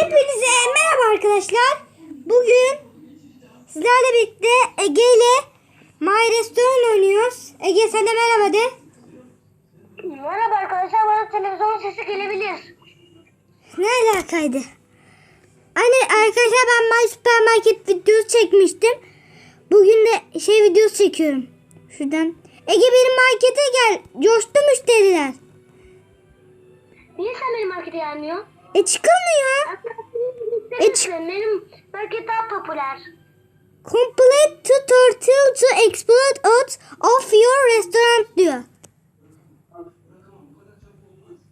Hepinize merhaba arkadaşlar. Bugün sizlerle birlikte Ege ile My Restaurant oynuyoruz. Ege sen de merhaba de. Merhaba arkadaşlar bana televizyon sesi gelebilir. Ne alakaydı? Hani arkadaşlar ben My Supermarket videosu çekmiştim. Bugün de şey videosu çekiyorum. Şuradan. Ege benim markete gel. Coştu müşteriler. Niye sen benim markete gelmiyorsun? E çıkamıyor. E çık- Benim market daha popüler. Complete to turtle to explode out of your restaurant diyor.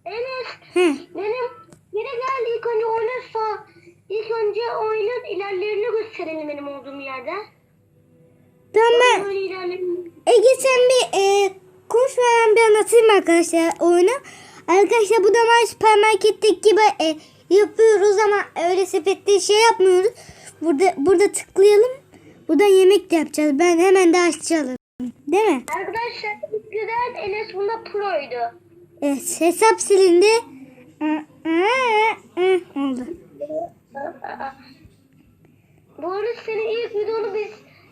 Enes benim yine geldi ilk önce oyunu sor. İlk önce oyunun ilerlerini gösterelim benim olduğum yerde. Tamam. Ege sen bir e, konuş ve ben bir anlatayım arkadaşlar oyunu. Arkadaşlar bu da var süpermarketteki gibi e, yapıyoruz ama öyle sepette şey yapmıyoruz. Burada burada tıklayalım. Buradan yemek de yapacağız. Ben hemen de açacağım. Değil mi? Arkadaşlar güzel Enes bunda proydu. Evet hesap silindi. Oldu. Bu arada senin ilk videonu biz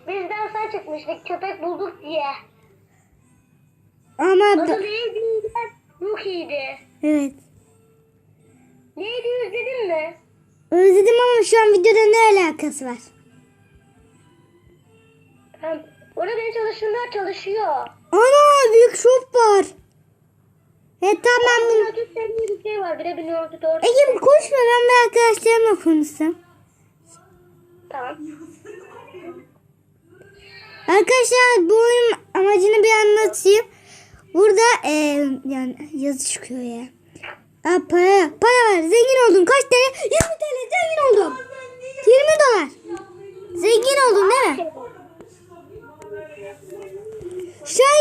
bizden sen çekmiştik köpek bulduk diye. Ama Adı bu- Ruki'ydi. evet. Neydi özledin mi? Özledim ama şu an videoda ne alakası var? Tamam. Orada benim çalıştığımda çalışıyor. Ana büyük şop var. Evet tamam. Adı sevdiği bir şey var. Bir de biliyordu doğru. Ege bir konuşma ben bir arkadaşlarımla konuşsam. Tamam. Arkadaşlar bu oyunun amacını bir anlatayım. Burada e, yani yazı çıkıyor ya. Aa, para, para var. Zengin oldum. Kaç TL? 20 TL zengin oldum. 20 dolar. Zengin oldum değil mi? Şu an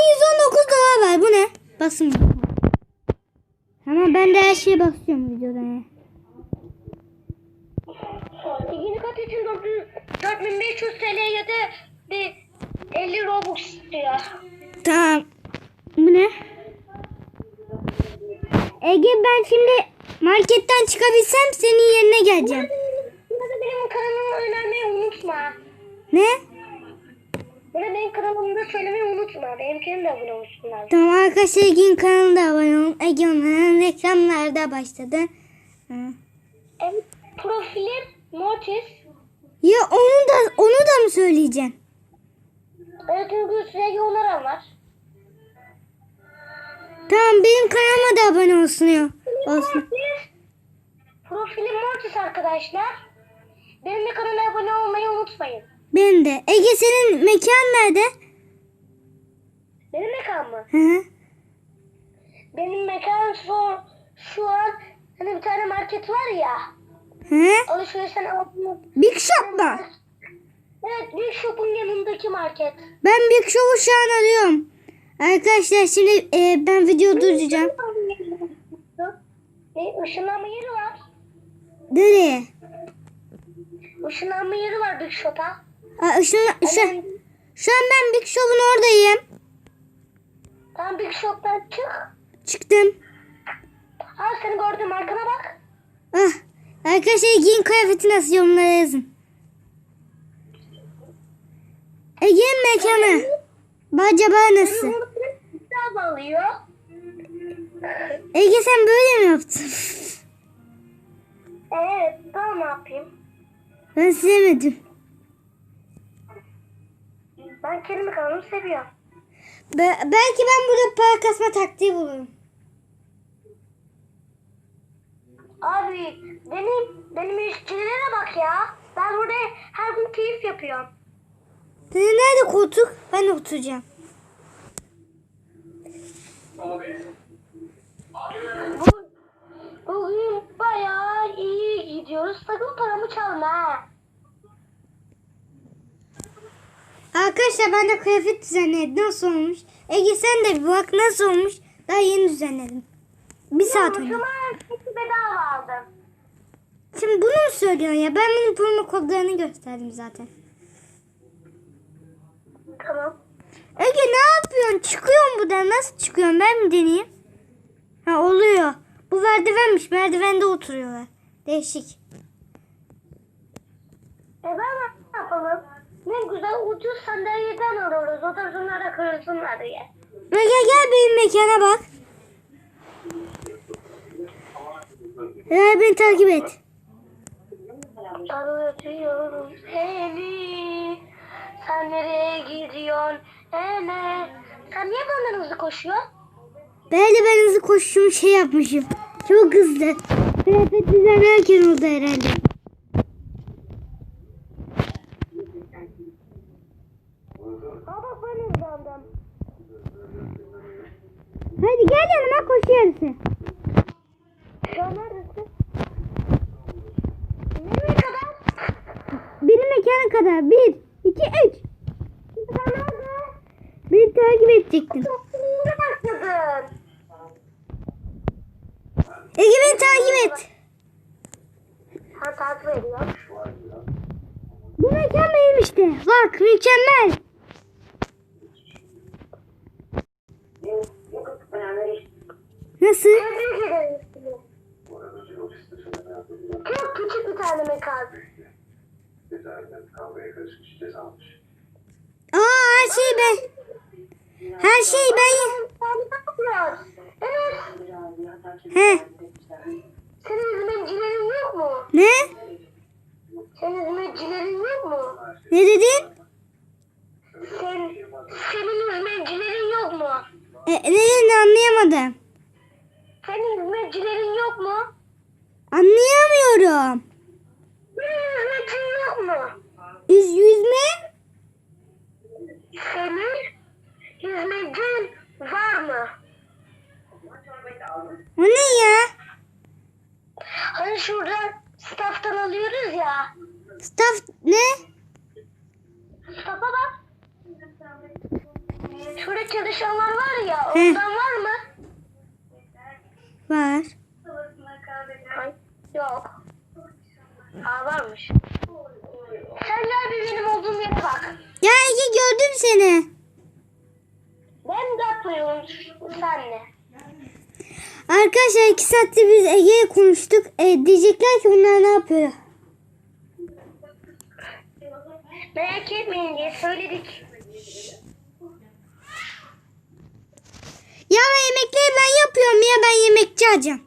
119 dolar var. Bu ne? Basın. Ama ben de her şeye basıyorum videoda ya. Yeni kat için 400 4500 TL ya da bir 50 Robux istiyor. Tamam. Bu ne? Ege ben şimdi marketten çıkabilsem senin yerine geleceğim. Burada benim kanalımı önermeyi unutma. Ne? Burada benim kanalımda söylemeyi unutma. Benimkinin de abone olsunlar. Tamam arkadaşlar Ege'nin kanalına da abone olun. Ege onların reklamlarda başladı. Ha. Evet, profilim Mortis. Ya onu da onu da mı söyleyeceksin? Evet, çünkü sürekli onlara var. Tamam benim kanalıma da abone olsun ya. Olsun. Profilim Mortis arkadaşlar. Benim de kanala abone olmayı unutmayın. Ben de. Ege senin mekan nerede? Benim mekan mı? Hı hı. Benim mekan şu, şu an hani bir tane market var ya. Hı? Alışverişten aldığım. Big Shop mu? Evet, Big Shop'un yanındaki market. Ben Big Shop'u şu an arıyorum. Arkadaşlar şimdi e, ben video durduracağım. Işınlanma yeri var. Nereye? Işınlanma yeri var Big Shop'a. Aa, şu, şu, şu an ben Big Shop'un oradayım. Tam Big Shop'tan çık. Çıktım. Ha seni gördüm arkana bak. Ah, arkadaşlar Ege'nin kıyafeti nasıl yorumlara yazın. Ege'nin mekanı. Acaba nasıl? Daha bağlıyor. Ege sen böyle mi yaptın? Evet, daha ne yapayım? Ben sevmedim. Ben kelime kanalımı seviyorum. Be- belki ben burada para kasma taktiği bulurum. Abi benim benim işçilere bak ya. Ben burada her gün keyif yapıyorum. Senin nerede koltuk? Ben oturacağım. Bu, bugün bayağı iyi gidiyoruz. Sakın paramı çalma ha. Arkadaşlar ben de kıyafet düzenledim. Nasıl olmuş? Ege sen de bir bak nasıl olmuş. Daha yeni düzenledim. Bir saat önce. Cuma ertesi bedava aldım. Şimdi bunu mu söylüyorsun ya? Ben bunun promo kodlarını gösterdim zaten. Tamam. Ege ne yapıyorsun? Çıkıyorsun buradan. Nasıl çıkıyorsun? Ben mi deneyeyim? Ha oluyor. Bu merdivenmiş. Merdivende oturuyorlar. Değişik. ben ne yapalım? Ne güzel ucuz sandalyeden alıyoruz. Otursunlar da kırılsınlar diye. Gel gel gel benim mekana bak. Eğer beni takip et. Arıyorum seni. Sen nereye gidiyorsun? Ene. Sen niye benden hızlı koşuyorsun? Belki ben hızlı koşuşum şey yapmışım. Çok hızlı. Kıyafet düzenlerken oldu herhalde. Baba ben hızlandım. Hadi gel yanıma koşu yarısı. An neredesin? Nereye kadar? Benim mekana kadar. Bir, iki, üç. Sen nerede? Beni takip edecektin. Ege beni takip et. Ha takip ediyor. Bu mekan benim işte. Bak mükemmel. Nasıl? Çok küçük bir tane mekan. Aa her şey ben. Her şey ben. Evet. He. Senin hizmetçilerin yok mu? Ne? Senin hizmetçilerin yok mu? Ne dedin? Sen, senin hizmetçilerin yok mu? E, ne dedin anlayamadım. Senin hizmetçilerin yok mu? Anlayamıyorum. Mu? Yüz yüzme? Senin hizmetçin var mı? O ne ya? Hani şurada staff'tan alıyoruz ya. Staff ne? Staff'a bak. Şurada çalışanlar var ya. He. Ondan var mı? Var. Yok. Aa varmış. Sen bir benim olduğum yere bak. Ya Ege gördüm seni. Ben de yapıyorum senle. Arkadaşlar iki saattir biz Ege'ye konuştuk. E, diyecekler ki bunlar ne yapıyor? Merak etmeyin diye söyledik. Ya ama yemekleri ben yapıyorum ya ben yemekçi alacağım.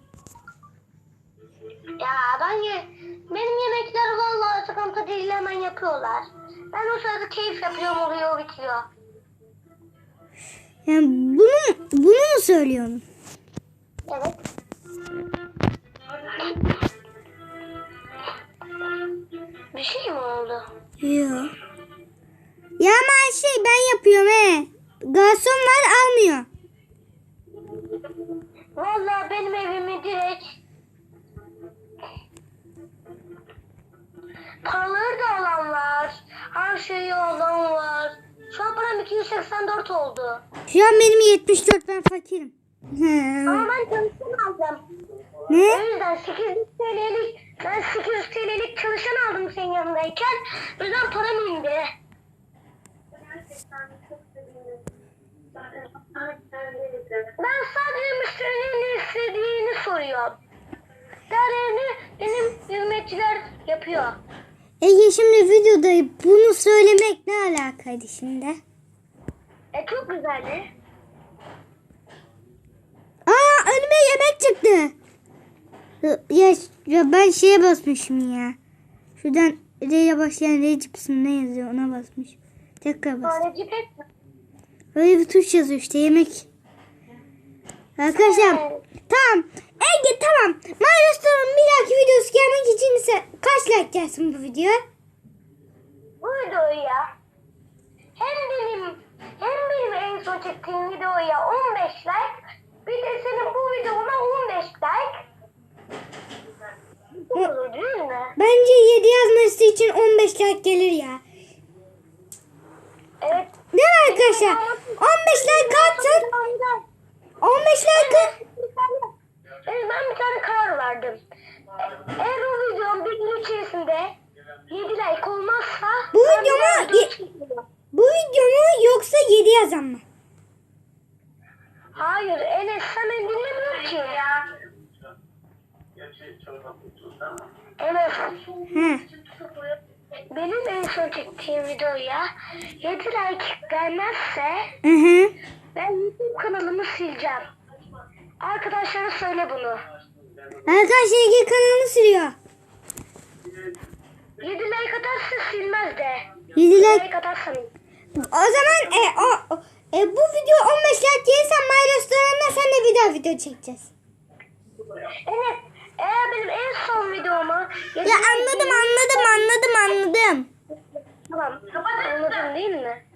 Ya ben ye benim yemekler vallahi sıkıntı değil hemen yapıyorlar. Ben o sırada keyif yapıyorum oluyor bitiyor. Yani bunu, bunu mu söylüyorsun? Evet. Bir şey mi oldu? Yok. Ya ama her şey ben yapıyorum he. Garson var almıyor. Vallahi benim evimi direkt paraları da alan var. Her şeyi alan var. Şu an param 284 oldu. Şu an benim 74 ben fakirim. Ama ben çalışan aldım. O Ne? yüzden 800 TL'lik ben 800 TL'lik çalışan aldım senin yanındayken. O yüzden param indi. Ben sadece müşterinin ne istediğini soruyorum. Diğerlerini benim hizmetçiler yapıyor. Ege şimdi videoda bunu söylemek ne alakaydı şimdi? E çok güzeldi. Aa önüme yemek çıktı. Ya, ya ben şeye basmışım ya. Şuradan R'ye başlayan R cipsim ne yazıyor ona basmış. Tekrar bas. Böyle bir tuş yazıyor işte yemek. Arkadaşlar tamam. Ege tamam. Restoran'ın bir dahaki videosu gelmek için ise kaç like gelsin bu videoya? Bu videoyu ya. Hem benim hem benim en son çektiğim videoya 15 like. Bir de senin bu videona 15 like. Olur değil mi? Bence 7 yazması için 15 like gelir ya. Evet. Değil mi arkadaşlar? 15 like atın. 15 like Evet, ben bir tane verdim. Eğer o videom bir gün içerisinde 7 like olmazsa Bu videomu. Bu video mu yoksa 7 yazan mı? Hayır Enes sen beni dinlemiyor ki. Enes He. benim en son çektiğim videoya 7 like gelmezse Hı hı. ben YouTube kanalımı sileceğim. Arkadaşlara söyle bunu. Arkadaşlar ilgili kanalımı sürüyor. 7 like atarsa silmez de. 7 like. Like atarsan. O zaman e, o, e, bu video 15 like gelirse My Restoran'da sen de bir daha video çekeceğiz. Evet. Eğer benim en son videomu... Ya anladım anladım anladım anladım. Tamam. Anladın değil mi?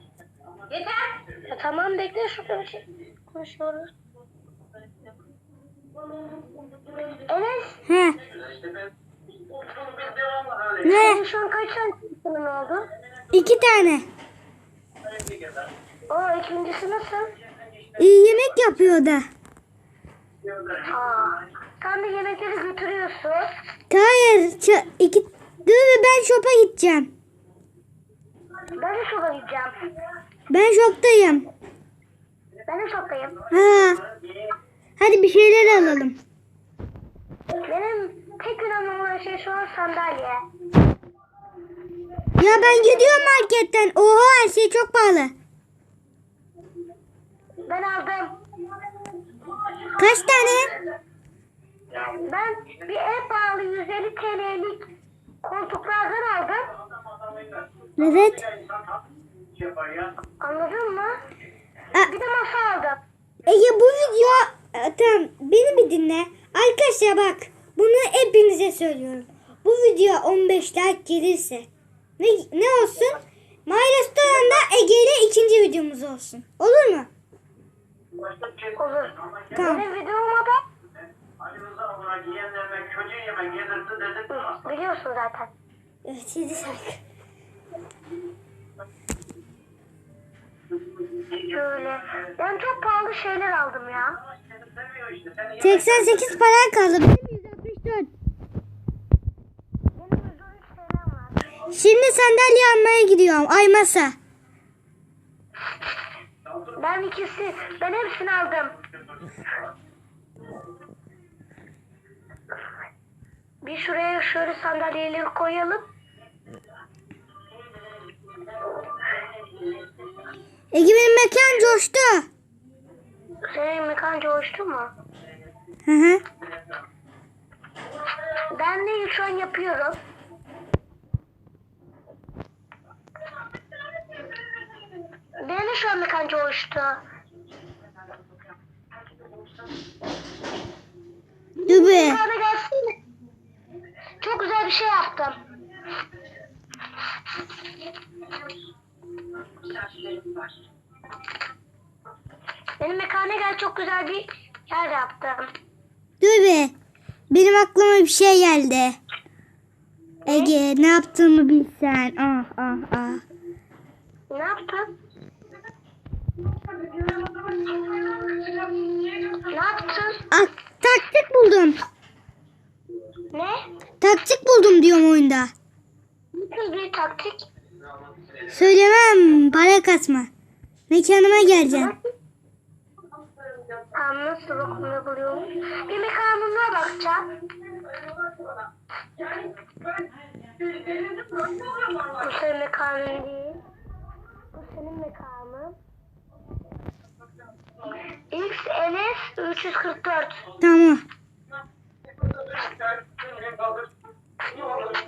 Yeter. Ya tamam bekle bir şey konuşuyoruz. Enes, He. Ne? şu an kaç tane telefonun oldu? İki tane. O ikincisi nasıl? İyi yemek yapıyor da. Aa, sen de yemekleri götürüyorsun. Hayır. iki, dur ben şopa gideceğim. Ben de şoka gideceğim. Ben şoktayım. Ben de şoktayım. Ha. Hadi bir şeyler alalım. Benim tek önemli olan şey şu an sandalye. Ya ben gidiyorum marketten. Oha her şey çok pahalı. Ben aldım. Kaç tane? Ben bir en pahalı 150 TL'lik koltuklardan aldım. Evet. Anladın mı? Aa, Bir de masa aldım. Ege bu video e, tamam beni bir dinle. Arkadaşlar bak bunu hepinize söylüyorum. Bu video 15 like gelirse ne, ne olsun? My Restoran'da Ege ile ikinci videomuz olsun. Olur mu? Olur. Tamam. Benim videoma da biliyorsun zaten. Evet 7 şarkı. Şöyle. Ben çok pahalı şeyler aldım ya. Seni seviyor işte. Seni 88 para kaldı. Benim 164. Benim 113 TL'm var. Şimdi sandalye almaya gidiyorum. Ay masa. Ben ikisi, ben hepsini aldım. Bir şuraya şöyle sandalyeleri koyalım. Ege benim mekan coştu. Senin mekan coştu mu? Hı hı. Ben de şu an yapıyorum. Benim de şu an mekan coştu. Dur be. Bana gelsin mi? Çok güzel bir şey yaptım. Benim mekana gel çok güzel bir yer yaptım. Dur be. Benim aklıma bir şey geldi. Ege ne yaptığımı bilsen. Ah ah ah. Ne yaptın? Ne yaptın? Ah taktik buldum. Ne? Taktik buldum diyorum oyunda. Nasıl bir taktik? Söylemem para kasma. Mekanıma geleceğim. Tam nasıl buluyorum? Bir mekanına bakacağım. Bu senin mekanın değil. Bu senin mekanın. XNS 344. Tamam.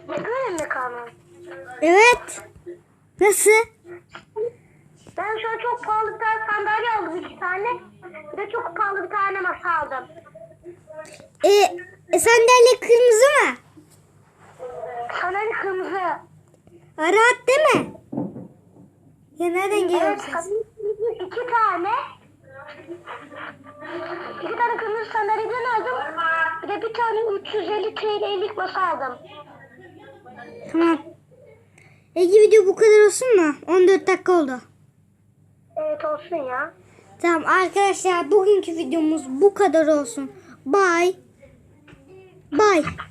Ne böyle mekanın? Evet. Nasıl? Ben şu an çok pahalı bir tane sandalye aldım iki tane. Bir de çok pahalı bir tane masa aldım. E, e, sandalye kırmızı mı? Sandalye kırmızı. Ha, Rahat değil mi? Ya nereden geliyor Evet, ses? iki tane. İki tane kırmızı sandalyeden aldım. Bir de bir tane 350 TL'lik masa aldım. Tamam. Ege video bu kadar olsun mu? 14 dakika oldu. Evet olsun ya. Tamam arkadaşlar bugünkü videomuz bu kadar olsun. Bye. Bye.